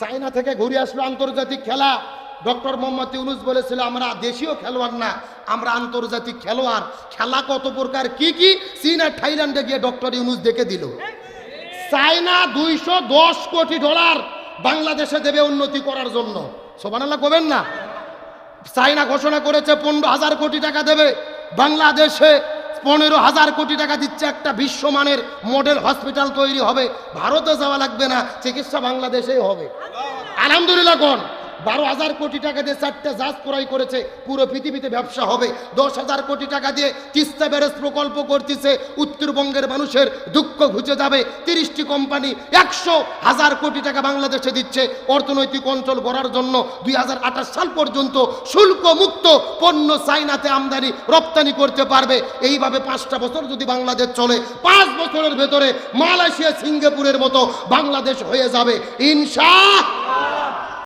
China থেকে ঘুরে আসলো আন্তর্জাতিক খেলা। ডক্টর মোহাম্মদ ইউনুস বলেছিল, আমরা দেশীয় খেলোয়াড় না, আমরা আন্তর্জাতিক খেলোয়াড়। খেলা কত প্রকার, কি কি? চীন আর থাইল্যান্ডে গিয়ে ডক্টর ইউনুস দেখে দিল। চায়না দুইশো দশ কোটি ডলার বাংলাদেশে দেবে উন্নতি করার জন্য। সোবানাল্লাহ কবেন না? চায়না ঘোষণা করেছে, পনেরো হাজার কোটি টাকা দেবে বাংলাদেশে পনেরো হাজার কোটি টাকা দিচ্ছে একটা বিশ্বমানের মডেল হসপিটাল তৈরি হবে। ভারতে যাওয়া লাগবে না, চিকিৎসা বাংলাদেশেই হবে। আলহামদুলিল্লাহ কোন? বারো হাজার কোটি টাকা দিয়ে চারটে জাহাজ ক্রয় করেছে, পুরো পৃথিবীতে ব্যবসা হবে। দশ হাজার কোটি টাকা দিয়ে তিস্তা ব্যারেজ প্রকল্প করতেছে, উত্তরবঙ্গের মানুষের দুঃখ ঘুচে যাবে। তিরিশটি কোম্পানি একশো হাজার কোটি টাকা বাংলাদেশে দিচ্ছে। অর্থনৈতিক অঞ্চল গড়ার জন্য দুই হাজার আঠাশ সাল পর্যন্ত শুল্ক মুক্ত পণ্য চাইনাতে আমদানি, রপ্তানি করতে পারবে। এইভাবে পাঁচটা বছর যদি বাংলাদেশ চলে, পাঁচ বছরের ভেতরে মালয়েশিয়া, সিঙ্গাপুরের মতো বাংলাদেশ হয়ে যাবে। ইনশা